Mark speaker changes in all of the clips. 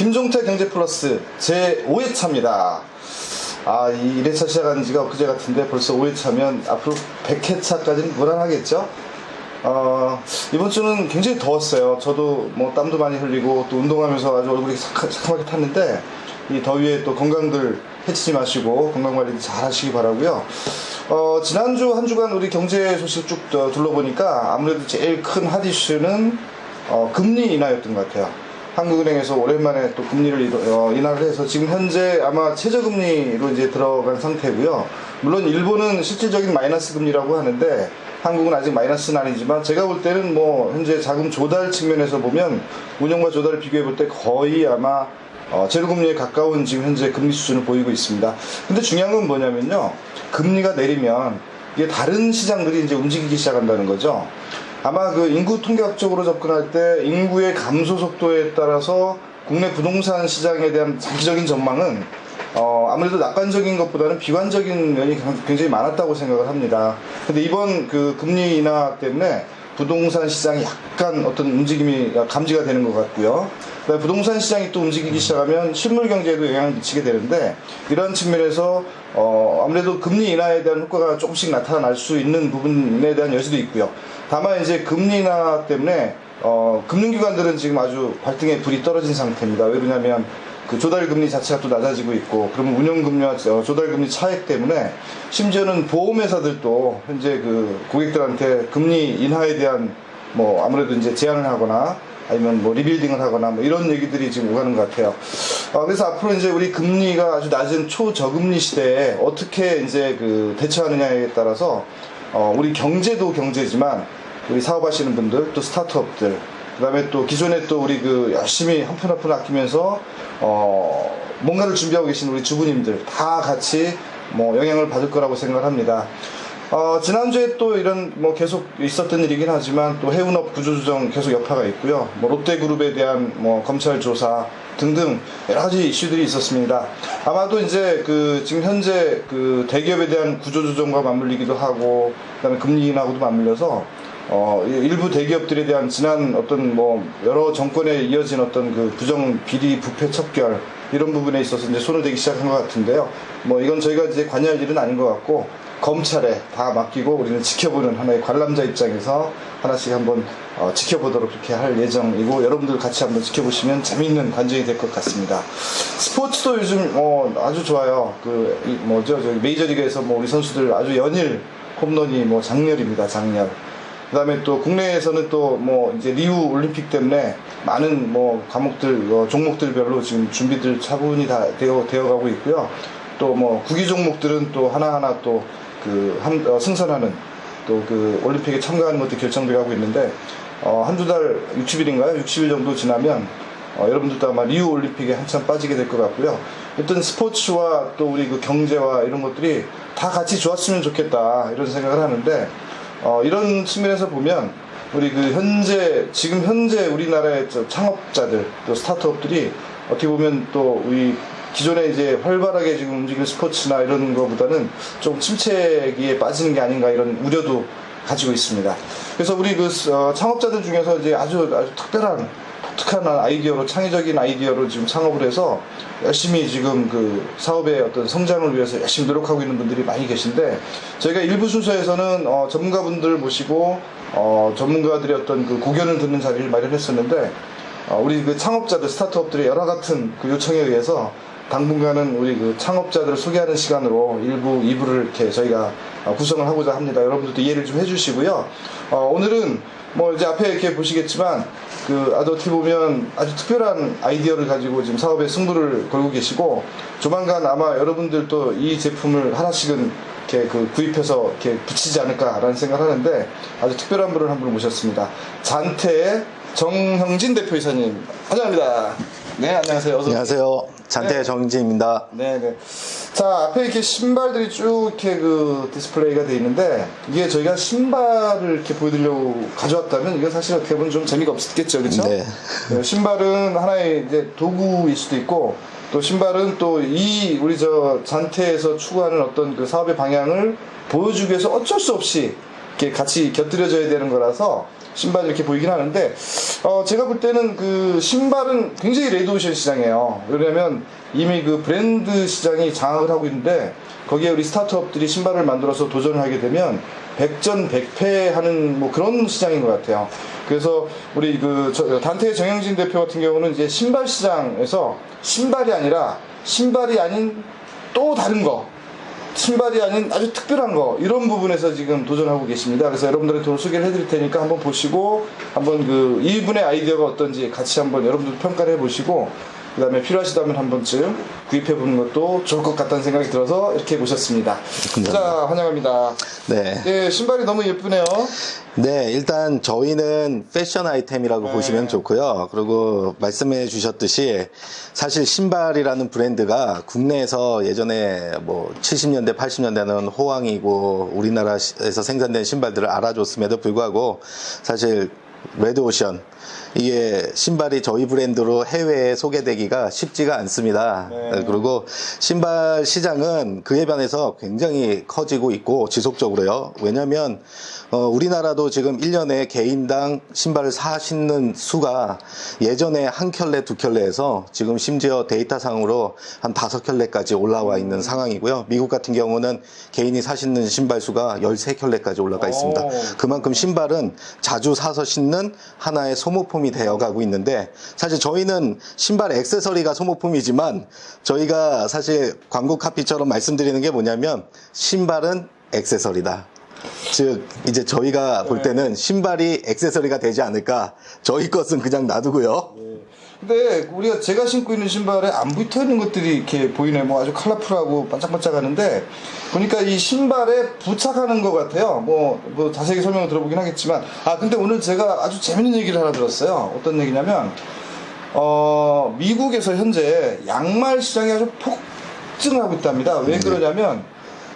Speaker 1: 김종태 경제플러스 제 5회차입니다. 아, 이 1회차 시작한 지가 엊그제 같은데 벌써 5회차면 앞으로 100회차까지는 무난하겠죠? 어, 이번 주는 굉장히 더웠어요. 저도 뭐 땀도 많이 흘리고 또 운동하면서 아주 얼굴이 새카맣게 탔는데 이 더위에 또 건강들 해치지 마시고 건강 관리 잘 하시기 바라고요. 어, 지난주 한 주간 우리 경제 소식 쭉 어, 둘러보니까 아무래도 제일 큰 핫 이슈는 어, 금리 인하였던 것 같아요. 한국은행에서 오랜만에 또 금리를 어, 인하를 해서 지금 현재 아마 최저금리로 이제 들어간 상태고요. 물론 일본은 실질적인 마이너스 금리라고 하는데 한국은 아직 마이너스는 아니지만 제가 볼 때는 뭐 현재 자금 조달 측면에서 보면 운영과 조달을 비교해 볼 때 거의 아마 어, 제로금리에 가까운 지금 현재 금리 수준을 보이고 있습니다. 근데 중요한 건 뭐냐면요. 금리가 내리면 이게 다른 시장들이 이제 움직이기 시작한다는 거죠. 아마 그 인구 통계학적으로 접근할 때 인구의 감소 속도에 따라서 국내 부동산 시장에 대한 장기적인 전망은 어, 아무래도 낙관적인 것보다는 비관적인 면이 굉장히 많았다고 생각을 합니다. 근데 이번 그 금리 인하 때문에 부동산 시장이 약간 어떤 움직임이 감지가 되는 것 같고요. 부동산 시장이 또 움직이기 시작하면 실물 경제에도 영향을 미치게 되는데 이런 측면에서 어, 아무래도 금리 인하에 대한 효과가 조금씩 나타날 수 있는 부분에 대한 여지도 있고요. 다만 이제 금리 인하 때문에 어, 금융기관들은 지금 아주 발등에 불이 떨어진 상태입니다. 왜 그러냐면 그 조달 금리 자체가 또 낮아지고 있고 그러면 운용금리와 어, 조달 금리 차액 때문에 심지어는 보험회사들도 현재 그 고객들한테 금리 인하에 대한 뭐 아무래도 이제 제한을 하거나 아니면 뭐 리빌딩을 하거나 뭐 이런 얘기들이 지금 오가는 것 같아요. 어, 그래서 앞으로 이제 우리 금리가 아주 낮은 초저금리 시대에 어떻게 이제 그 대처하느냐에 따라서 어, 우리 경제도 경제지만 우리 사업하시는 분들 또 스타트업들 그다음에 또 기존에 또 우리 그 열심히 한 푼 한 푼 아끼면서 어 뭔가를 준비하고 계신 우리 주부님들 다 같이 뭐 영향을 받을 거라고 생각을 합니다. 어 지난주에 또 이런 뭐 계속 있었던 일이긴 하지만 또 해운업 구조조정 계속 여파가 있고요. 뭐 롯데그룹에 대한 뭐 검찰 조사 등등 여러 가지 이슈들이 있었습니다. 아마도 이제 그 지금 현재 그 대기업에 대한 구조조정과 맞물리기도 하고 그다음에 금리 인하고도 맞물려서 어, 일부 대기업들에 대한 지난 어떤 뭐 여러 정권에 이어진 어떤 그 부정 비리 부패 척결 이런 부분에 있어서 이제 손을 대기 시작한 것 같은데요. 뭐 이건 저희가 이제 관여할 일은 아닌 것 같고 검찰에 다 맡기고 우리는 지켜보는 하나의 관람자 입장에서 하나씩 한번 어, 지켜보도록 그렇게 할 예정이고 여러분들 같이 한번 지켜보시면 재미있는 관전이 될 것 같습니다. 스포츠도 요즘 어, 아주 좋아요. 그 이, 뭐죠 저기 메이저리그에서 뭐 우리 선수들 아주 연일 홈런이 뭐 장렬입니다. 장렬. 그다음에 또 국내에서는 또 뭐 이제 리우 올림픽 때문에 많은 뭐 과목들 어, 종목들별로 지금 준비들 차분히 다 되어 되어가고 있고요. 또 뭐 구기 종목들은 또 하나하나 또 그 승선하는 또 그 올림픽에 참가하는 것도 결정돼 가고 있는데 어, 한두 달 60일인가요? 60일 정도 지나면 어, 여러분들도 아마 리우 올림픽에 한참 빠지게 될 것 같고요. 어떤 스포츠와 또 우리 그 경제와 이런 것들이 다 같이 좋았으면 좋겠다 이런 생각을 하는데 어, 이런 측면에서 보면 우리 그 현재 지금 현재 우리나라의 저 창업자들 또 스타트업들이 어떻게 보면 또 우리 기존에 이제 활발하게 지금 움직이는 스포츠나 이런 거보다는 좀 침체기에 빠지는 게 아닌가 이런 우려도 가지고 있습니다. 그래서 우리 그 어, 창업자들 중에서 이제 아주 아주 특별한 독특한 아이디어로 창의적인 아이디어로 지금 창업을 해서 열심히 지금 그 사업의 어떤 성장을 위해서 열심히 노력하고 있는 분들이 많이 계신데 저희가 일부 순서에서는 어, 전문가분들 모시고 어, 전문가들의 어떤 그 고견을 듣는 자리를 마련했었는데 어, 우리 그 창업자들 스타트업들의 여러 같은 그 요청에 의해서 당분간은 우리 그 창업자들을 소개하는 시간으로 일부 2부를 이렇게 저희가 어, 구성을 하고자 합니다. 여러분들도 이해를 좀 해주시고요. 어, 오늘은 뭐 이제 앞에 이렇게 보시겠지만 그 어떻게 보면 아주 특별한 아이디어를 가지고 지금 사업에 승부를 걸고 계시고 조만간 아마 여러분들도 이 제품을 하나씩은 이렇게 그 구입해서 이렇게 붙이지 않을까라는 생각을 하는데 아주 특별한 분을 한 분을 모셨습니다. 잔태의 정형진 대표이사님 환영합니다. 네 안녕하세요.
Speaker 2: 안녕하세요. 잔태
Speaker 1: 네.
Speaker 2: 정진입니다.
Speaker 1: 네네. 자, 앞에 이렇게 신발들이 쭉 이렇게 그 디스플레이가 돼 있는데, 이게 저희가 신발을 이렇게 보여드리려고 가져왔다면, 이건 사실 어떻게 보면 좀 재미가 없겠죠, 그쵸?
Speaker 2: 네.
Speaker 1: 네, 신발은 하나의 이제 도구일 수도 있고, 또 신발은 또 이 우리 저 잔태에서 추구하는 어떤 그 사업의 방향을 보여주기 위해서 어쩔 수 없이 이렇게 같이 곁들여져야 되는 거라서 신발이 이렇게 보이긴 하는데 어, 제가 볼 때는 그 신발은 굉장히 레드오션 시장이에요. 왜냐면 이미 그 브랜드 시장이 장악을 하고 있는데 거기에 우리 스타트업들이 신발을 만들어서 도전을 하게 되면 백전백패하는 뭐 그런 시장인 것 같아요. 그래서 우리 그 저- 단태 정영진 대표 같은 경우는 이제 신발 시장에서 신발이 아니라 신발이 아닌 또 다른 거 신발이 아닌 아주 특별한 거 이런 부분에서 지금 도전하고 계십니다. 그래서 여러분들한테 오늘 소개를 해드릴 테니까 한번 보시고 한번 그 이분의 아이디어가 어떤지 같이 한번 여러분들 평가를 해보시고 그 다음에 필요하시다면 한 번쯤 구입해 보는 것도 좋을 것 같다는 생각이 들어서 이렇게 모셨습니다. 자 환영합니다.
Speaker 2: 네.
Speaker 1: 네 신발이 너무 예쁘네요.
Speaker 2: 네, 일단 저희는 패션 아이템이라고
Speaker 1: 네.
Speaker 2: 보시면 좋고요. 그리고 말씀해 주셨듯이 사실 신발이라는 브랜드가 국내에서 예전에 뭐 70년대, 80년대는 호황이고 우리나라에서 생산된 신발들을 알아줬음에도 불구하고 사실 레드오션 이게 신발이 저희 브랜드로 해외에 소개되기가 쉽지가 않습니다.
Speaker 1: 네.
Speaker 2: 그리고 신발 시장은 그에 반해서 굉장히 커지고 있고 지속적으로요. 왜냐하면 어, 우리나라도 지금 1년에 개인당 신발을 사 신는 수가 예전에 한 켤레, 두 켤레에서 지금 심지어 데이터상으로 한 다섯 켤레까지 올라와 있는 상황이고요. 미국 같은 경우는 개인이 사 신는 신발 수가 13켤레까지 올라가 있습니다.
Speaker 1: 오.
Speaker 2: 그만큼 신발은 자주 사서 신는 하나의 소모품이 되어가고 있는데 사실 저희는 신발 액세서리가 소모품이지만 저희가 사실 광고 카피처럼 말씀드리는 게 뭐냐면 신발은 액세서리다. 즉 이제 저희가 볼 때는 신발이 액세서리가 되지 않을까. 저희 것은 그냥 놔두고요.
Speaker 1: 근데 우리가 제가 신고 있는 신발에 안 붙어 있는 것들이 이렇게 보이네. 뭐 아주 컬러풀하고 반짝반짝하는데 보니까 이 신발에 부착하는 것 같아요. 뭐, 뭐 자세히 설명을 들어보긴 하겠지만 아 근데 오늘 제가 아주 재밌는 얘기를 하나 들었어요. 어떤 얘기냐면 어 미국에서 현재 양말 시장이 아주 폭증을 하고 있답니다. 왜 그러냐면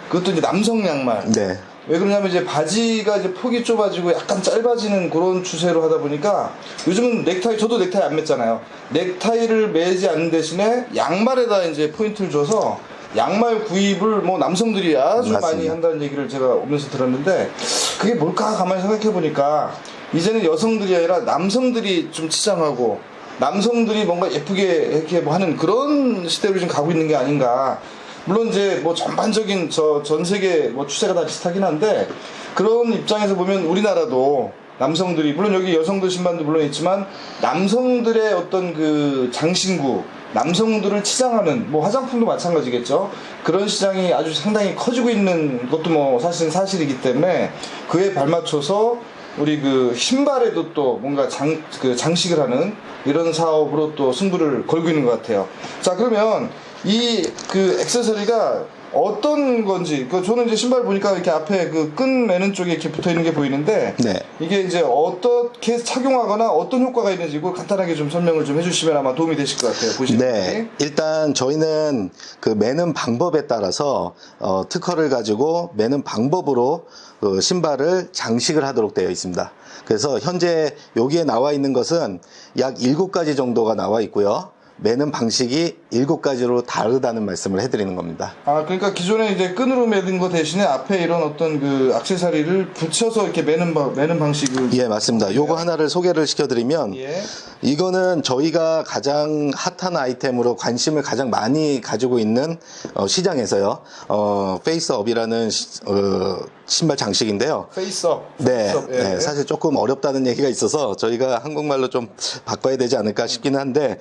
Speaker 1: 그것도 이제 남성 양말.
Speaker 2: 네.
Speaker 1: 왜 그러냐면 이제 바지가 이제 폭이 좁아지고 약간 짧아지는 그런 추세로 하다 보니까 요즘은 넥타이 저도 넥타이 안 맸잖아요. 넥타이를 매지 않는 대신에 양말에다 이제 포인트를 줘서 양말 구입을 뭐 남성들이 아주
Speaker 2: 맞습니다.
Speaker 1: 많이 한다는 얘기를 제가 오면서 들었는데 그게 뭘까 가만히 생각해 보니까 이제는 여성들이 아니라 남성들이 좀 치장하고 남성들이 뭔가 예쁘게 이렇게 뭐 하는 그런 시대로 좀 가고 있는 게 아닌가. 물론 이제 뭐 전반적인 저 전 세계 뭐 추세가 다 비슷하긴 한데 그런 입장에서 보면 우리나라도 남성들이 물론 여기 여성들 신발도 물론 있지만 남성들의 어떤 그 장신구 남성들을 치장하는 뭐 화장품도 마찬가지겠죠 그런 시장이 아주 상당히 커지고 있는 것도 뭐 사실은 사실이기 때문에 그에 발맞춰서 우리 그 신발에도 또 뭔가 장, 그 장식을 하는 이런 사업으로 또 승부를 걸고 있는 것 같아요. 자, 그러면 이 그 액세서리가 어떤 건지, 그 저는 이제 신발 보니까 이렇게 앞에 그 끈 매는 쪽에 이렇게 붙어 있는 게 보이는데
Speaker 2: 네.
Speaker 1: 이게 이제 어떻게 착용하거나 어떤 효과가 있는지 이걸 간단하게 좀 설명을 좀 해주시면 아마 도움이 되실 것 같아요. 보시는
Speaker 2: 네.
Speaker 1: 분이.
Speaker 2: 일단 저희는 그 매는 방법에 따라서 어, 특허를 가지고 매는 방법으로 그 신발을 장식을 하도록 되어 있습니다. 그래서 현재 여기에 나와 있는 것은 약 7가지 정도가 나와 있고요. 매는 방식이 7가지로 다르다는 말씀을 해드리는 겁니다.
Speaker 1: 아, 그러니까 기존에 이제 끈으로 매든 거 대신에 앞에 이런 어떤 그 액세서리를 붙여서 이렇게 매는, 방- 매는 방식을.
Speaker 2: 예, 맞습니다. 요거 하나를 소개를 시켜드리면
Speaker 1: 예.
Speaker 2: 이거는 저희가 가장 핫한 아이템으로 관심을 가장 많이 가지고 있는 어, 시장에서요. 어, 페이스업이라는 시- 어, 신발 장식인데요.
Speaker 1: 페이스업.
Speaker 2: 네,
Speaker 1: 페이스업, 예.
Speaker 2: 네, 사실 조금 어렵다는 얘기가 있어서 저희가 한국말로 좀 바꿔야 되지 않을까 싶기는 한데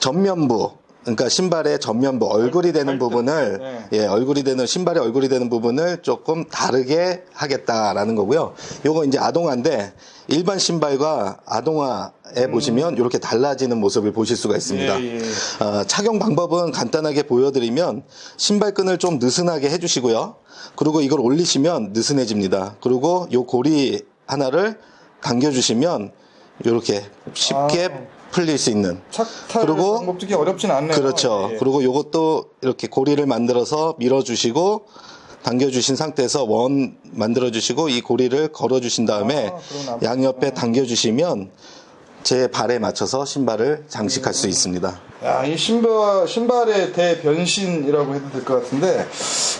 Speaker 2: 전면부 그러니까 신발의 전면부 얼굴이 되는 부분을
Speaker 1: 네.
Speaker 2: 예 얼굴이 되는 신발의 얼굴이 되는 부분을 조금 다르게 하겠다라는 거고요. 요거 이제 아동화인데 일반 신발과 아동화에 보시면 이렇게 달라지는 모습을 보실 수가 있습니다.
Speaker 1: 음. 예, 예.
Speaker 2: 어, 착용 방법은 간단하게 보여드리면 신발끈을 좀 느슨하게 해주시고요. 그리고 이걸 올리시면 느슨해집니다. 그리고 요 고리 하나를 당겨주시면 이렇게 쉽게
Speaker 1: 아.
Speaker 2: 풀릴 수 있는.
Speaker 1: 착탈
Speaker 2: 그리고-
Speaker 1: 그렇게 어렵진 않네요.
Speaker 2: 그렇죠.
Speaker 1: 예, 예.
Speaker 2: 그리고 요것도 이렇게 고리를 만들어서 밀어주시고 당겨주신 상태에서 원 만들어주시고 이 고리를 걸어주신 다음에
Speaker 1: 아,
Speaker 2: 양옆에 당겨주시면 제 발에 맞춰서 신발을 장식할 수 있습니다.
Speaker 1: 야, 이 신발, 신발의 대변신이라고 해도 될 것 같은데,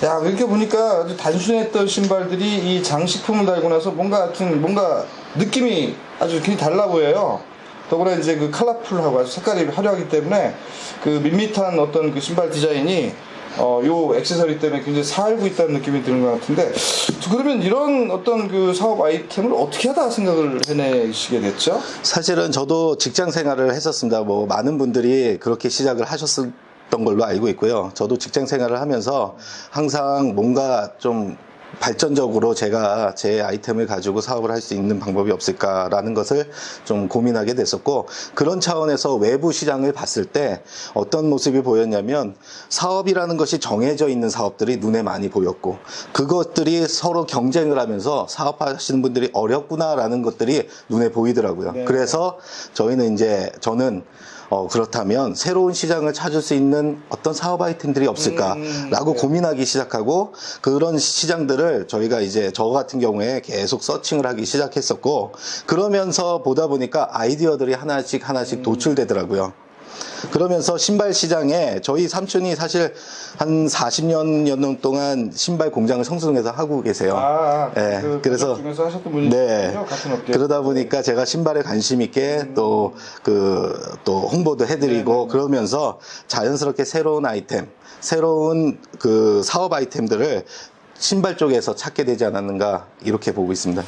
Speaker 1: 야, 이렇게 보니까 아주 단순했던 신발들이 이 장식품을 달고 나서 뭔가 하여튼, 뭔가 느낌이 아주 굉장히 달라 보여요. 더구나 이제 그 컬러풀하고 아주 색깔이 화려하기 때문에 그 밋밋한 어떤 그 신발 디자인이 어, 요 액세서리 때문에 굉장히 살고 있다는 느낌이 드는 것 같은데, 그러면 이런 어떤 그 사업 아이템을 어떻게 하다 생각을 해내시게 됐죠?
Speaker 2: 사실은 저도 직장 생활을 했었습니다. 뭐 많은 분들이 그렇게 시작을 하셨던 걸로 알고 있고요. 저도 직장 생활을 하면서 항상 뭔가 좀 발전적으로 제가 제 아이템을 가지고 사업을 할 수 있는 방법이 없을까라는 것을 좀 고민하게 됐었고 그런 차원에서 외부 시장을 봤을 때 어떤 모습이 보였냐면 사업이라는 것이 정해져 있는 사업들이 눈에 많이 보였고 그것들이 서로 경쟁을 하면서 사업하시는 분들이 어렵구나라는 것들이 눈에 보이더라고요.
Speaker 1: 네.
Speaker 2: 그래서 저희는 이제 저는 어, 그렇다면 새로운 시장을 찾을 수 있는 어떤 사업 아이템들이 없을까라고
Speaker 1: 음, 네.
Speaker 2: 고민하기 시작하고 그런 시장들을 저희가 이제 저 같은 경우에 계속 서칭을 하기 시작했었고 그러면서 보다 보니까 아이디어들이 하나씩 하나씩
Speaker 1: 음.
Speaker 2: 도출되더라고요. 그러면서 신발 시장에 저희 삼촌이 사실 한 40년 년 동안 신발 공장을 성수동에서 하고 계세요.
Speaker 1: 아,
Speaker 2: 예,
Speaker 1: 그
Speaker 2: 그래서
Speaker 1: 중에서 하셨던 분이
Speaker 2: 네.
Speaker 1: 같은 업계.
Speaker 2: 그러다 보니까 제가 신발에 관심 있게 또그 또 홍보도 해드리고
Speaker 1: 네네네.
Speaker 2: 그러면서 자연스럽게 새로운 아이템, 새로운 그 사업 아이템들을 신발 쪽에서 찾게 되지 않았는가 이렇게 보고 있습니다.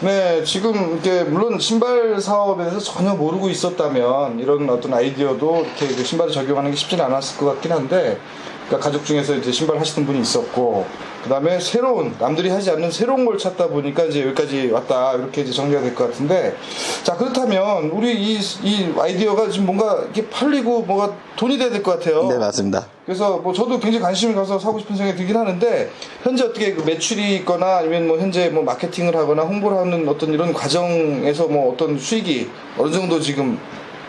Speaker 1: 네, 지금 이게 물론 신발 사업에 대해서 전혀 모르고 있었다면 이런 어떤 아이디어도 이렇게 그 신발을 적용하는 게 쉽지는 않았을 것 같긴 한데, 그러니까 가족 중에서 이제 신발 하시는 분이 있었고, 그 다음에 새로운 남들이 하지 않는 새로운 걸 찾다 보니까 이제 여기까지 왔다 이렇게 이제 정리가 될 것 같은데, 자 그렇다면 우리 이, 이 아이디어가 지금 뭔가 이렇게 팔리고 뭐가 돈이 돼야 될 것 같아요.
Speaker 2: 네, 맞습니다.
Speaker 1: 그래서 뭐 저도 굉장히 관심이 가서 사고 싶은 생각이 들긴 하는데 현재 어떻게 그 매출이 있거나 아니면 뭐 현재 뭐 마케팅을 하거나 홍보를 하는 어떤 이런 과정에서 뭐 어떤 수익이 어느 정도 지금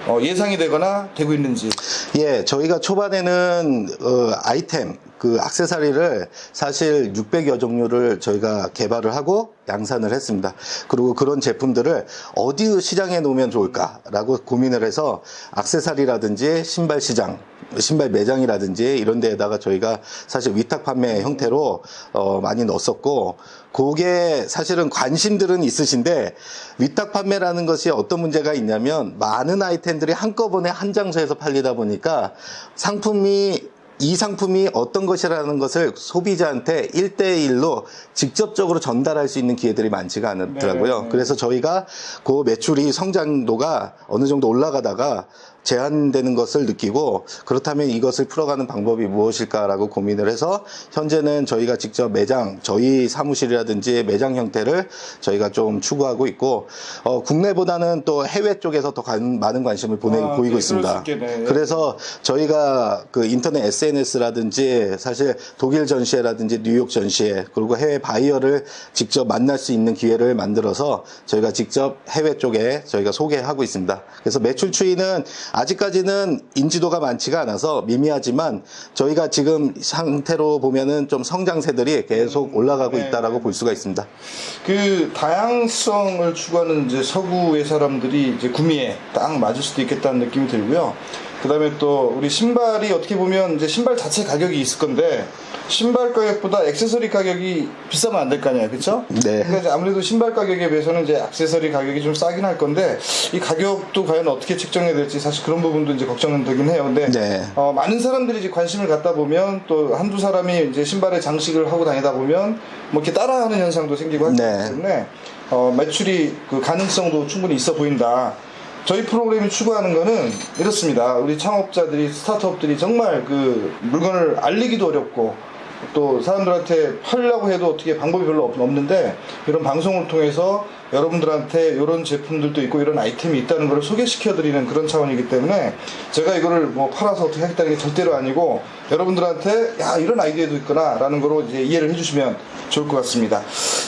Speaker 1: 어, 예상이 되거나 되고 있는지
Speaker 2: 예, 저희가 초반에는 어, 아이템 그 액세서리를 사실 600여 종류를 저희가 개발을 하고 양산을 했습니다. 그리고 그런 제품들을 어디 시장에 놓으면 좋을까라고 고민을 해서 액세서리라든지 신발 시장, 신발 매장이라든지 이런 데에다가 저희가 사실 위탁 판매 형태로 어, 많이 넣었었고 그게 사실은 관심들은 있으신데 위탁 판매라는 것이 어떤 문제가 있냐면 많은 아이템들이 한꺼번에 한 장소에서 팔리다 보니까 상품이 이 상품이 어떤 것이라는 것을 소비자한테 1대1로 직접적으로 전달할 수 있는 기회들이 많지가 않더라고요.
Speaker 1: 네.
Speaker 2: 그래서 저희가 그 매출이 성장도가 어느 정도 올라가다가 제한되는 것을 느끼고 그렇다면 이것을 풀어가는 방법이 무엇일까라고 고민을 해서 현재는 저희가 직접 매장 저희 사무실이라든지 매장 형태를 저희가 좀 추구하고 있고 어, 국내보다는 또 해외 쪽에서 더 관- 많은 관심을 보내,
Speaker 1: 아,
Speaker 2: 보이고
Speaker 1: 네,
Speaker 2: 있습니다.
Speaker 1: 수 있겠네.
Speaker 2: 그래서 저희가 그 인터넷 SNS라든지 사실 독일 전시회라든지 뉴욕 전시회 그리고 해외 바이어를 직접 만날 수 있는 기회를 만들어서 저희가 직접 해외 쪽에 저희가 소개하고 있습니다. 그래서 매출 추이는 아직까지는 인지도가 많지가 않아서 미미하지만 저희가 지금 상태로 보면은 좀 성장세들이 계속 올라가고
Speaker 1: 네.
Speaker 2: 있다라고 볼 수가 있습니다.
Speaker 1: 그 다양성을 추구하는 이제 서구의 사람들이 이제 구미에 딱 맞을 수도 있겠다는 느낌이 들고요. 그 다음에 또 우리 신발이 어떻게 보면 이제 신발 자체 가격이 있을 건데 신발 가격보다 액세서리 가격이 비싸면 안 될 거 아니에요, 그렇죠?
Speaker 2: 네.
Speaker 1: 그러니까 아무래도 신발 가격에 비해서는 이제 액세서리 가격이 좀 싸긴 할 건데 이 가격도 과연 어떻게 책정해야 될지 사실 그런 부분도 이제 걱정은 되긴 해요. 근데
Speaker 2: 네.
Speaker 1: 어, 많은 사람들이 이제 관심을 갖다 보면 또 한두 사람이 이제 신발에 장식을 하고 다니다 보면 뭐 이렇게 따라하는 현상도 생기고 하기
Speaker 2: 네.
Speaker 1: 때문에 어, 매출이 그 가능성도 충분히 있어 보인다. 저희 프로그램이 추구하는 거는 이렇습니다. 우리 창업자들이 스타트업들이 정말 그 물건을 알리기도 어렵고 또 사람들한테 팔려고 해도 어떻게 방법이 별로 없- 없는데 이런 방송을 통해서 여러분들한테 이런 제품들도 있고 이런 아이템이 있다는 걸 소개시켜 드리는 그런 차원이기 때문에 제가 이거를 뭐 팔아서 어떻게 하겠다는 게 절대로 아니고 여러분들한테 야 이런 아이디어도 있구나라는 거로 이제 이해를 해주시면 좋을 것 같습니다.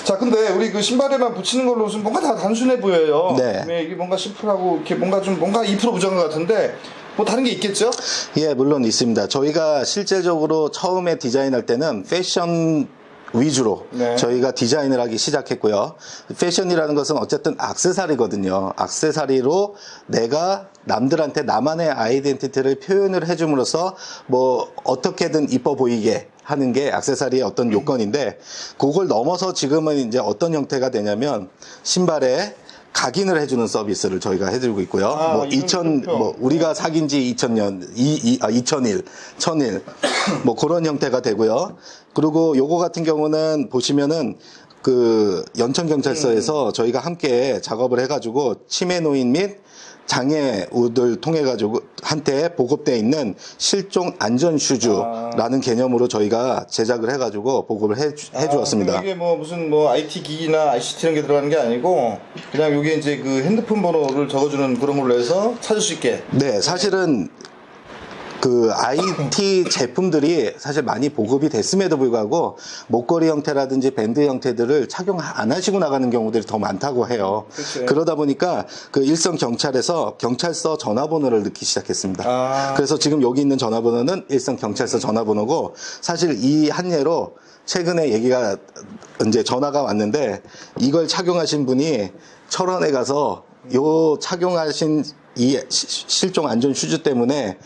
Speaker 1: 자 근데 우리 그 신발에만 붙이는 걸로는 뭔가 다 단순해 보여요.
Speaker 2: 네.
Speaker 1: 이게 뭔가 심플하고 이렇게 뭔가 좀 뭔가 2% 부족한 것 같은데 뭐 다른 게 있겠죠?
Speaker 2: 예, 물론 있습니다. 저희가 실제적으로 처음에 디자인할 때는 패션 위주로
Speaker 1: 네.
Speaker 2: 저희가 디자인을 하기 시작했고요. 패션이라는 것은 어쨌든 악세사리거든요. 악세사리로 내가 남들한테 나만의 아이덴티티를 표현을 해줌으로써 뭐 어떻게든 이뻐 보이게 하는 게 악세사리의 어떤 요건인데 그걸 넘어서 지금은 이제 어떤 형태가 되냐면 신발에 각인을 해주는 서비스를 저희가 해드리고 있고요.
Speaker 1: 아,
Speaker 2: 뭐
Speaker 1: 이건
Speaker 2: 2000,
Speaker 1: 그렇죠.
Speaker 2: 뭐 우리가 사귄 지 2000년, 이, 이, 아, 2001, 1001, 뭐 그런 형태가 되고요. 그리고 요거 같은 경우는 보시면은 그 연천경찰서에서 저희가 함께 작업을 해가지고 치매 노인 및 장애우들 통해 가지고 한테 보급돼 있는 실종 안전 슈즈라는 개념으로 저희가 제작을 해 가지고 보급을 해, 주-
Speaker 1: 아,
Speaker 2: 해 주었습니다.
Speaker 1: 그럼 이게 뭐 무슨 뭐 IT 기기나 ICT 이런 게 들어가는 게 아니고 그냥 이게 이제 그 핸드폰 번호를 적어 주는 그런 걸로 해서 찾을 수 있게.
Speaker 2: 네, 사실은 그 IT 제품들이 사실 많이 보급이 됐음에도 불구하고 목걸이 형태라든지 밴드 형태들을 착용 안 하시고 나가는 경우들이 더 많다고 해요.
Speaker 1: 그치.
Speaker 2: 그러다 보니까 그 일선 경찰에서 경찰서 전화번호를 넣기 시작했습니다.
Speaker 1: 아.
Speaker 2: 그래서 지금 여기 있는 전화번호는 일선 경찰서 전화번호고 사실 이 한 예로 최근에 얘기가 이제 전화가 왔는데 이걸 착용하신 분이 철원에 가서 요 착용하신 이 시- 실종 안전 슈즈 때문에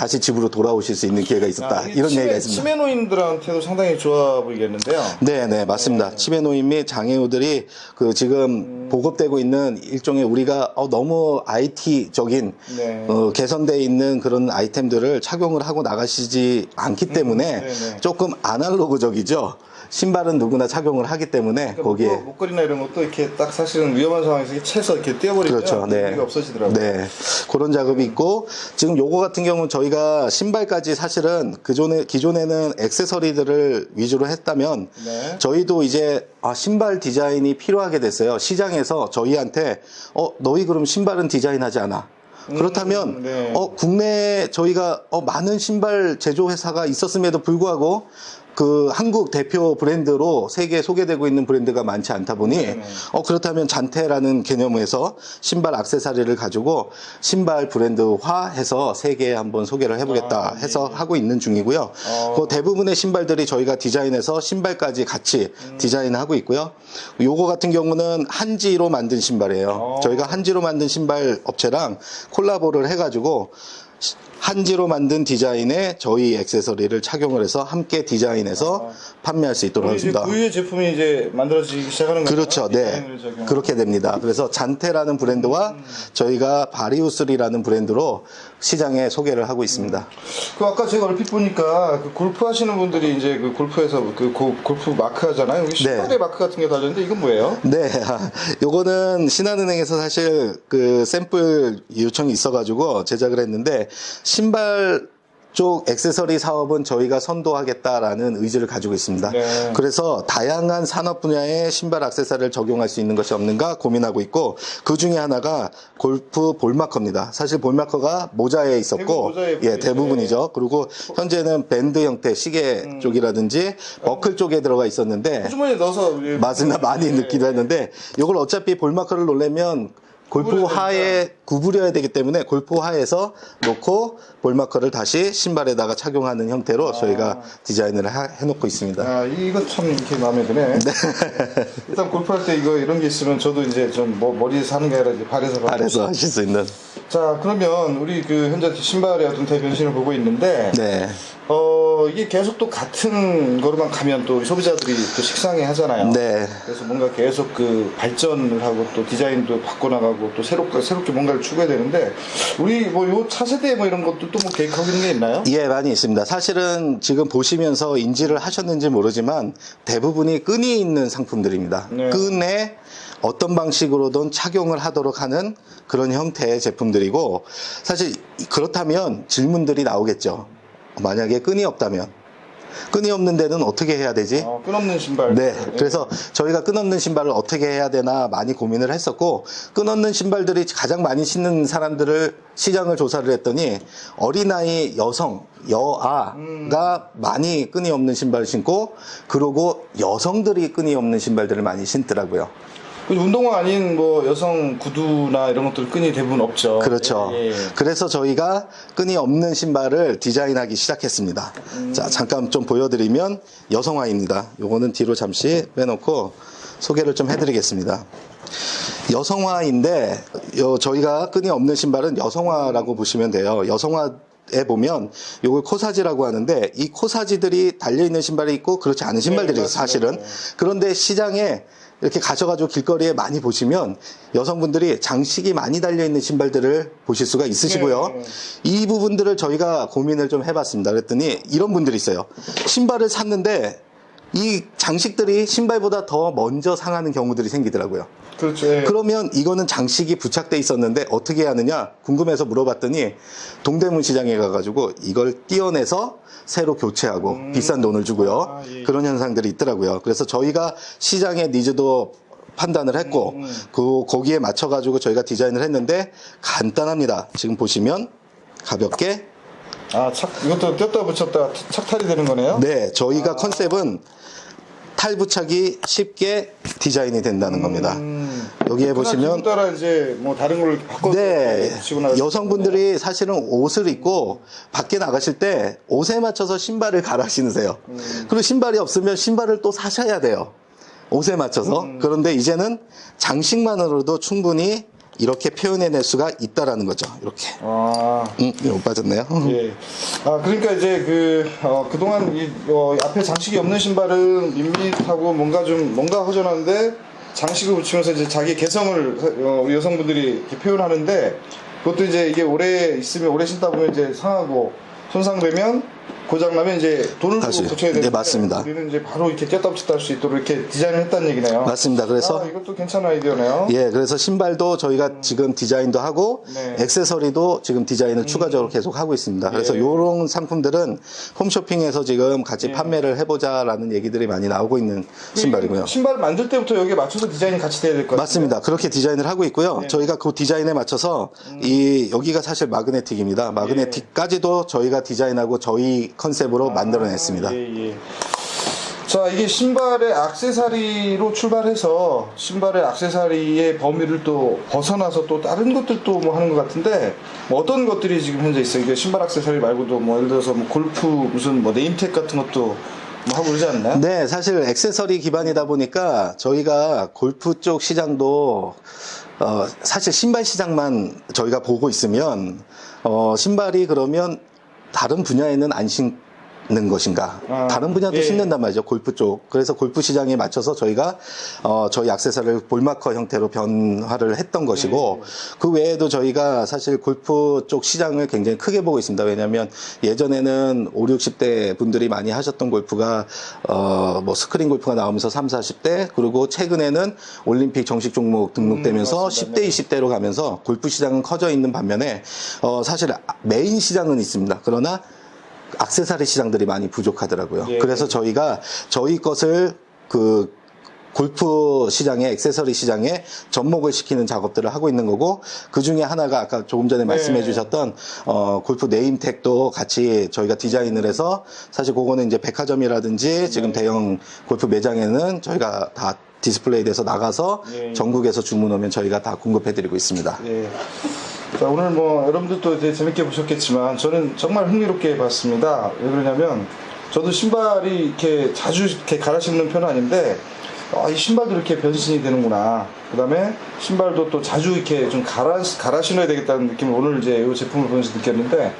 Speaker 2: 다시 집으로 돌아오실 수 있는 기회가 있었다.
Speaker 1: 아,
Speaker 2: 이런
Speaker 1: 치매,
Speaker 2: 얘기가 있습니다.
Speaker 1: 치매 노인들한테도 상당히 좋아 보이겠는데요.
Speaker 2: 네, 네, 맞습니다. 치매 노인 및 장애우들이 그 지금 보급되고 있는 일종의 우리가 어, 너무 IT적인
Speaker 1: 네.
Speaker 2: 어, 개선되어 있는 그런 아이템들을 착용을 하고 나가시지 않기 때문에
Speaker 1: 음.
Speaker 2: 조금 아날로그적이죠. 신발은 누구나 착용을 하기 때문에
Speaker 1: 그러니까
Speaker 2: 거기에
Speaker 1: 목, 목걸이나 이런 것도 이렇게 딱 사실은 위험한 상황에서 이렇게 채서 이렇게 떼어버리면
Speaker 2: 그렇죠. 네.
Speaker 1: 없어지더라고요.
Speaker 2: 네. 그런 작업이 있고, 지금 요거 같은 경우는 저희가 신발까지 사실은 그전에, 기존에는 액세서리들을 위주로 했다면,
Speaker 1: 네.
Speaker 2: 저희도 이제, 아, 신발 디자인이 필요하게 됐어요. 시장에서 저희한테, 어, 너희 그럼 신발은 디자인하지 않아. 그렇다면,
Speaker 1: 네.
Speaker 2: 어, 국내에 저희가 어, 많은 신발 제조 회사가 있었음에도 불구하고, 그 한국 대표 브랜드로 세계에 소개되고 있는 브랜드가 많지 않다 보니
Speaker 1: 네네.
Speaker 2: 어 그렇다면 잔테라는 개념에서 신발 악세사리를 가지고 신발 브랜드화해서 세계에 한번 소개를 해보겠다
Speaker 1: 아, 예,
Speaker 2: 해서 하고 있는 중이고요.
Speaker 1: 어.
Speaker 2: 그 대부분의 신발들이 저희가 디자인해서 신발까지 같이
Speaker 1: 음.
Speaker 2: 디자인하고 있고요. 요거 같은 경우는 한지로 만든 신발이에요.
Speaker 1: 어.
Speaker 2: 저희가 한지로 만든 신발 업체랑 콜라보를 해가지고 시- 한지로 만든 디자인에 저희 액세서리를 착용을 해서 함께 디자인해서 판매할 수 있도록
Speaker 1: 이제
Speaker 2: 하겠습니다.
Speaker 1: 그 위에 제품이 이제 만들어지기 시작하는 거죠.
Speaker 2: 그렇죠. 네. 그렇게 됩니다. 그래서 잔테라는 브랜드와 저희가 바리우스리라는 브랜드로 시장에 소개를 하고 있습니다.
Speaker 1: 그 아까 제가 얼핏 보니까 그 골프 하시는 분들이 이제 그 골프에서 그 고- 골프 마크 하잖아요. 여기
Speaker 2: 네.
Speaker 1: 마크 같은 게 달렸는데 이건 뭐예요?
Speaker 2: 네, 요거는 신한은행에서 사실 그 샘플 요청이 있어가지고 제작을 했는데 신발 쪽 액세서리 사업은 저희가 선도하겠다라는 의지를 가지고 있습니다.
Speaker 1: 네.
Speaker 2: 그래서 다양한 산업 분야에 신발 액세서리를 적용할 수 있는 것이 없는가 고민하고 있고 그 중에 하나가 골프 볼마커입니다. 사실 볼마커가 모자에
Speaker 1: 대부분
Speaker 2: 있었고
Speaker 1: 모자에
Speaker 2: 예. 대부분이죠. 그리고 현재는 밴드 형태 시계
Speaker 1: 음.
Speaker 2: 쪽이라든지 버클 쪽에 들어가 있었는데
Speaker 1: 호주머니에 넣어서
Speaker 2: 맞으나 많이
Speaker 1: 네.
Speaker 2: 느끼도 했는데 이걸 어차피 볼마커를 놓으면 골프 하에 구부려야 되기 때문에 골프 하에서 놓고 볼마커를 다시 신발에다가 착용하는 형태로 저희가 디자인을 하- 해놓고 있습니다.
Speaker 1: 아, 이거 참 이렇게 마음에 드네. 일단 골프할 때 이거 이런 게 있으면 저도 이제 좀 뭐, 머리에서 하는 게 아니라 이제 발에서.
Speaker 2: 발에서 하실 수 있는.
Speaker 1: 자, 그러면 우리 그 현재 신발의 어떤 대변신을 보고 있는데,
Speaker 2: 네.
Speaker 1: 어, 이게 계속 또 같은 거로만 가면 또 소비자들이 또 식상해 하잖아요.
Speaker 2: 네.
Speaker 1: 그래서 뭔가 계속 그 발전을 하고 또 디자인도 바꿔나가고 또 새롭게, 새롭게 뭔가를 추구해야 되는데, 우리 뭐 요 차세대 뭐 이런 것도 또뭐 계획하고 있는 게 있나요?
Speaker 2: 예, 많이 있습니다. 사실은 지금 보시면서 인지를 하셨는지 모르지만 대부분이 끈이 있는 상품들입니다.
Speaker 1: 네.
Speaker 2: 끈에 어떤 방식으로든 착용을 하도록 하는 그런 형태의 제품들이고 사실 그렇다면 질문들이 나오겠죠. 만약에 끈이 없다면 끈이 없는 데는 어떻게 해야 되지?
Speaker 1: 어, 끈없는 신발.
Speaker 2: 네. 그래서 저희가 끈없는 신발을 어떻게 해야 되나 많이 고민을 했었고, 끈없는 신발들이 가장 많이 신는 사람들을 시장을 조사를 했더니, 어린아이 여성, 여아가 많이 끈이 없는 신발을 신고, 그러고 여성들이 끈이 없는 신발들을 많이 신더라고요.
Speaker 1: 운동화 아닌 뭐 여성 구두나 이런 것들 끈이 대부분 없죠.
Speaker 2: 그렇죠.
Speaker 1: 예, 예.
Speaker 2: 그래서 저희가 끈이 없는 신발을 디자인하기 시작했습니다. 자, 잠깐 좀 보여드리면 여성화입니다. 요거는 뒤로 잠시 빼놓고 소개를 좀 해드리겠습니다. 여성화인데 요 저희가 끈이 없는 신발은 여성화라고 보시면 돼요. 여성화 에 보면 요걸 코사지라고 하는데 이 코사지들이 달려 있는 신발이 있고 그렇지 않은 신발들이에요.
Speaker 1: 맞습니다.
Speaker 2: 사실은.
Speaker 1: 네.
Speaker 2: 그런데 시장에 이렇게 가셔가지고 길거리에 많이 보시면 여성분들이 장식이 많이 달려 있는 신발들을 보실 수가 있으시고요.
Speaker 1: 네.
Speaker 2: 이 부분들을 저희가 고민을 좀 해봤습니다. 그랬더니 이런 분들이 있어요. 신발을 샀는데 이 장식들이 신발보다 더 먼저 상하는 경우들이 생기더라고요.
Speaker 1: 그렇죠. 예.
Speaker 2: 그러면 이거는 장식이 부착돼 있었는데 어떻게 하느냐 궁금해서 물어봤더니 동대문 시장에 가가지고 이걸 띄어내서 새로 교체하고 비싼 돈을 주고요
Speaker 1: 아, 예.
Speaker 2: 그런 현상들이 있더라고요 그래서 저희가 시장의 니즈도 판단을 했고 그 거기에 맞춰 가지고 저희가 디자인을 했는데 간단합니다 지금 보시면 가볍게
Speaker 1: 아, 착, 이것도 뗐다 붙였다 착탈이 되는 거네요?
Speaker 2: 네
Speaker 1: 아.
Speaker 2: 저희가 컨셉은 탈부착이 쉽게 디자인이 된다는 겁니다
Speaker 1: 음.
Speaker 2: 여기에 보시면
Speaker 1: 따라 이제 뭐 다른 걸 바꿔서
Speaker 2: 네. 여성분들이 사실은 옷을 입고 밖에 나가실 때 옷에 맞춰서 신발을 갈아 신으세요.
Speaker 1: 음.
Speaker 2: 그리고 신발이 없으면 신발을 또 사셔야 돼요. 옷에 맞춰서.
Speaker 1: 음.
Speaker 2: 그런데 이제는 장식만으로도 충분히 이렇게 표현해낼 수가 있다라는 거죠. 이렇게.
Speaker 1: 아,
Speaker 2: 음, 못 빠졌네요.
Speaker 1: 예. 아, 그러니까 이제 그, 어, 그동안 이, 어, 앞에 장식이 없는 신발은 밋밋하고 뭔가 좀, 뭔가 허전한데 장식을 붙이면서 이제 자기 개성을 어, 우리 여성분들이 이렇게 표현하는데 그것도 이제 이게 오래 있으면 오래 신다 보면 이제 상하고 손상되면 고장 나면 이제 돈을
Speaker 2: 다시.
Speaker 1: 주고 고쳐야
Speaker 2: 네,
Speaker 1: 되는데
Speaker 2: 맞습니다.
Speaker 1: 우리는 이제 바로 이렇게 붙였다 할 수 있도록 이렇게 디자인을 했다는 얘기네요.
Speaker 2: 맞습니다. 그래서
Speaker 1: 아, 이것도 괜찮은 아이디어네요.
Speaker 2: 예, 그래서 신발도 저희가 지금 디자인도 하고
Speaker 1: 네.
Speaker 2: 액세서리도 지금 디자인을 추가적으로 계속 하고 있습니다. 그래서
Speaker 1: 예.
Speaker 2: 이런 상품들은 홈쇼핑에서 지금 같이
Speaker 1: 예.
Speaker 2: 판매를 해보자라는 얘기들이 많이 나오고 있는 신발이고요.
Speaker 1: 신발 만들 때부터 여기에 맞춰서 디자인이 같이 돼야 될 것 같아요.
Speaker 2: 맞습니다. 그렇게 디자인을 하고 있고요.
Speaker 1: 네.
Speaker 2: 저희가 그 디자인에 맞춰서 이 여기가 사실 마그네틱입니다. 마그네틱까지도 저희가 디자인하고 저희 컨셉으로 만들어냈습니다.
Speaker 1: 예, 예. 자, 이게 신발의 악세사리로 출발해서 신발의 악세사리의 범위를 또 벗어나서 또 다른 것들도 뭐 하는 것 같은데 뭐 어떤 것들이 지금 현재 있어요? 이게 신발 악세사리 말고도 뭐 예를 들어서 뭐 골프 무슨 뭐 네임택 같은 것도 뭐 하고 그러지 않나요?
Speaker 2: 네, 사실 액세서리 기반이다 보니까 저희가 골프 쪽 시장도 어, 사실 신발 시장만 저희가 보고 있으면 어, 신발이 그러면 다른 분야에는 안신 는 것인가?
Speaker 1: 아,
Speaker 2: 다른 분야도
Speaker 1: 예.
Speaker 2: 신는단 말이죠, 골프 쪽. 그래서 골프 시장에 맞춰서 저희가 어, 저희 액세서리를 볼마커 형태로 변화를 했던 것이고 그 외에도 저희가 사실 골프 쪽 시장을 굉장히 크게 보고 있습니다. 왜냐하면 예전에는 5, 60대 분들이 많이 하셨던 골프가 어, 뭐 스크린 골프가 나오면서 3, 40대 그리고 최근에는 올림픽 정식 종목 등록되면서
Speaker 1: 음, 맞습니다.
Speaker 2: 10대, 20대로 가면서 골프 시장은 커져 있는 반면에 어, 사실 메인 시장은 있습니다. 그러나 악세사리 시장들이 많이 부족하더라고요.
Speaker 1: 예.
Speaker 2: 그래서 저희가 저희 것을 그 골프 시장에 액세서리 시장에 접목을 시키는 작업들을 하고 있는 거고 그 중에 하나가 아까 조금 전에 말씀해
Speaker 1: 네.
Speaker 2: 주셨던 어 골프 네임택도 같이 저희가 디자인을 해서 사실 그거는 이제 백화점이라든지 지금
Speaker 1: 네.
Speaker 2: 대형 골프 매장에는 저희가 다 디스플레이 돼서 나가서
Speaker 1: 예.
Speaker 2: 전국에서 주문 오면 저희가 다 공급해 드리고 있습니다.
Speaker 1: 예. 자, 오늘 뭐 여러분들도 이제 재밌게 보셨겠지만 저는 정말 흥미롭게 봤습니다. 왜 그러냐면 저도 신발이 이렇게 자주 이렇게 갈아 신는 편은 아닌데 아, 이 신발도 이렇게 변신이 되는구나. 그 다음에 신발도 또 자주 이렇게 좀 갈아, 갈아 신어야 되겠다는 느낌을 오늘 이제 이 제품을 보면서 느꼈는데,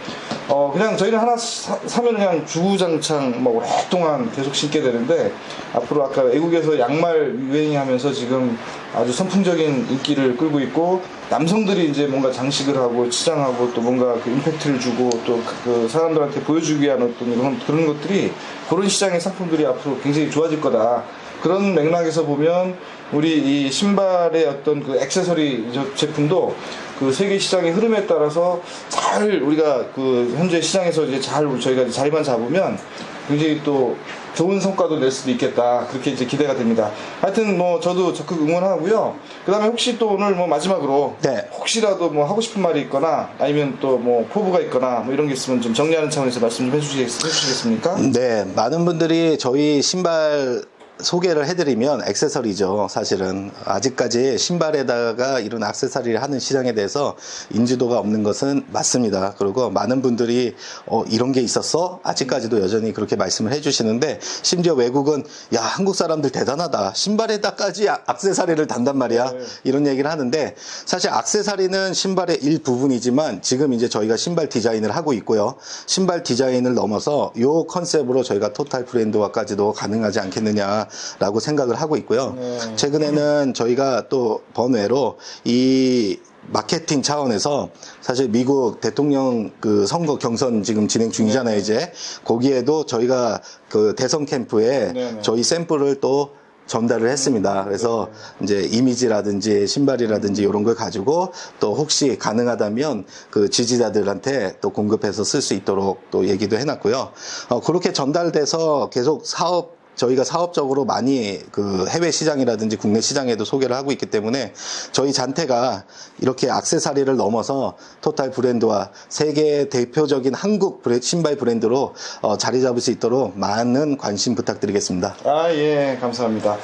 Speaker 1: 어, 그냥 저희는 하나 사, 면 그냥 주구장창 뭐 오랫동안 계속 신게 되는데, 앞으로 아까 외국에서 양말 유행이 하면서 지금 아주 선풍적인 인기를 끌고 있고, 남성들이 이제 뭔가 장식을 하고 치장하고 또 뭔가 그 임팩트를 주고 또 그 사람들한테 보여주기 위한 어떤 이런 그런 것들이 그런 시장의 상품들이 앞으로 굉장히 좋아질 거다. 그런 맥락에서 보면 우리 이 신발의 어떤 그 액세서리 저- 제품도 그 세계 시장의 흐름에 따라서 잘 우리가 그 현재 시장에서 이제 잘 저희가 자리만 잡으면 굉장히 또 좋은 성과도 낼 수도 있겠다 그렇게 이제 기대가 됩니다. 하여튼 뭐 저도 적극 응원하고요. 그다음에 혹시 또 오늘 뭐 마지막으로
Speaker 2: 네.
Speaker 1: 혹시라도 뭐 하고 싶은 말이 있거나 아니면 또 뭐 포부가 있거나 뭐 이런 게 있으면 좀 정리하는 차원에서 말씀 좀 해주시, 해주시겠습니까?
Speaker 2: 네, 많은 분들이 저희 신발 소개를 해드리면 액세서리죠. 사실은 아직까지 신발에다가 이런 액세서리를 하는 시장에 대해서 인지도가 없는 것은 맞습니다. 그리고 많은 분들이 어, 이런 게 있었어? 아직까지도 여전히 그렇게 말씀을 해주시는데 심지어 외국은 야 한국 사람들 대단하다. 신발에다까지 아- 액세서리를 단단 말이야. 이런 얘기를 하는데 사실 액세서리는 신발의 일부분이지만 지금 이제 저희가 신발 디자인을 하고 있고요. 신발 디자인을 넘어서 요 컨셉으로 저희가 토탈 브랜드화까지도 가능하지 않겠느냐 라고 생각을 하고 있고요. 최근에는 저희가 또 번외로 이 마케팅 차원에서 사실 미국 대통령 그 선거 경선 지금 진행 중이잖아요, 이제. 거기에도 저희가 그 대선 캠프에
Speaker 1: 네네.
Speaker 2: 저희 샘플을 또 전달을 했습니다. 그래서 이제 이미지라든지 신발이라든지 이런 걸 가지고 또 혹시 가능하다면 그 지지자들한테 또 공급해서 쓸 수 있도록 또 얘기도 해놨고요. 어, 그렇게 전달돼서 계속 사업 저희가 사업적으로 많이 그 해외 시장이라든지 국내 시장에도 소개를 하고 있기 때문에 저희 잔태가 이렇게 악세사리를 넘어서 토탈 브랜드와 세계 대표적인 한국 신발 브랜드로 어, 자리 잡을 수 있도록 많은 관심 부탁드리겠습니다.
Speaker 1: 아, 예, 감사합니다.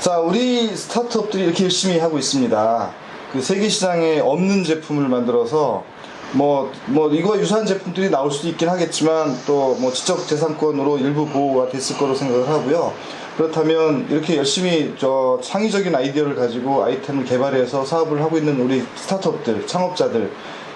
Speaker 1: 자, 우리 스타트업들이 이렇게 열심히 하고 있습니다. 그 세계 시장에 없는 제품을 만들어서 뭐, 뭐, 이거와 유사한 제품들이 나올 수도 있긴 하겠지만 또 뭐 지적 재산권으로 일부 보호가 됐을 거로 생각을 하고요. 그렇다면 이렇게 열심히 저 창의적인 아이디어를 가지고 아이템을 개발해서 사업을 하고 있는 우리 스타트업들, 창업자들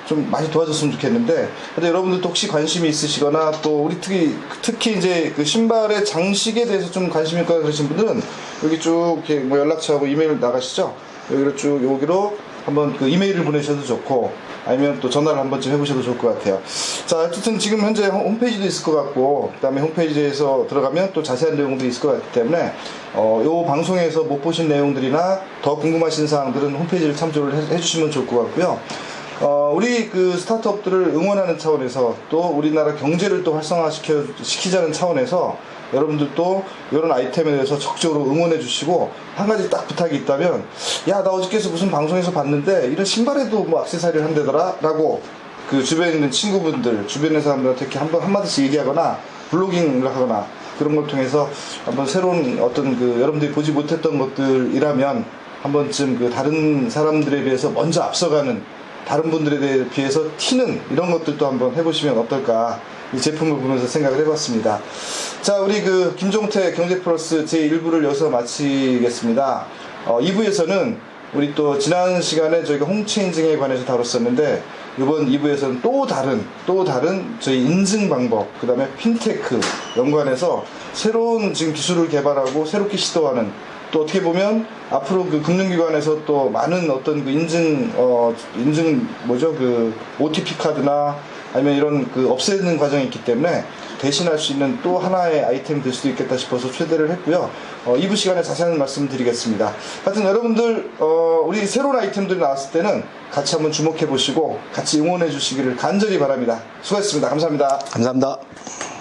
Speaker 1: 좀 많이 도와줬으면 좋겠는데 근데 여러분들도 혹시 관심이 있으시거나 또 우리 특히 특히 이제 그 신발의 장식에 대해서 좀 관심 있거나 그러신 분들은 여기 쭉 이렇게 뭐 연락처하고 이메일 나가시죠 여기로 쭉 여기로 한번 그 이메일을 보내셔도 좋고 아니면 또 전화를 한 번쯤 해보셔도 좋을 것 같아요. 자, 어쨌든 지금 현재 홈- 홈페이지도 있을 것 같고, 그 다음에 홈페이지에서 들어가면 또 자세한 내용도 있을 것 같기 때문에, 어, 요 방송에서 못 보신 내용들이나 더 궁금하신 사항들은 홈페이지를 참조를 해, 해주시면 좋을 것 같고요. 어, 우리 그 스타트업들을 응원하는 차원에서 또 우리나라 경제를 또 활성화시켜, 시키자는 차원에서 여러분들도 이런 아이템에 대해서 적극적으로 응원해 주시고 한 가지 딱 부탁이 있다면 야 나 어저께서 무슨 방송에서 봤는데 이런 신발에도 뭐 액세서리를 한대더라? 라고 그 주변에 있는 친구분들 주변의 사람들한테 이렇게 한번 한마디씩 얘기하거나 블로깅을 하거나 그런 걸 통해서 한번 새로운 어떤 그 여러분들이 보지 못했던 것들이라면 한 번쯤 그 다른 사람들에 비해서 먼저 앞서가는 다른 분들에 비해서 튀는 이런 것들도 한번 해보시면 어떨까 이 제품을 보면서 생각을 해봤습니다. 자, 우리 그 김종태 경제 플러스 제 1부를 여기서 마치겠습니다. 어, 2부에서는 우리 또 지난 시간에 저희가 홈체인징에 관해서 다뤘었는데 이번 2부에서는 또 다른 또 다른 저희 인증 방법 그 다음에 핀테크 연관해서 새로운 지금 기술을 개발하고 새롭게 시도하는 또 어떻게 보면 앞으로 그 금융기관에서 또 많은 어떤 그 인증 어 인증 뭐죠 그 OTP 카드나 아니면 이런 그 없애는 과정이 있기 때문에 대신할 수 있는 또 하나의 아이템이 될 수도 있겠다 싶어서 초대를 했고요. 어, 2부 시간에 자세한 말씀 드리겠습니다. 하여튼 여러분들 어, 우리 새로운 아이템들이 나왔을 때는 같이 한번 주목해 보시고 같이 응원해 주시기를 간절히 바랍니다. 수고하셨습니다. 감사합니다.
Speaker 2: 감사합니다.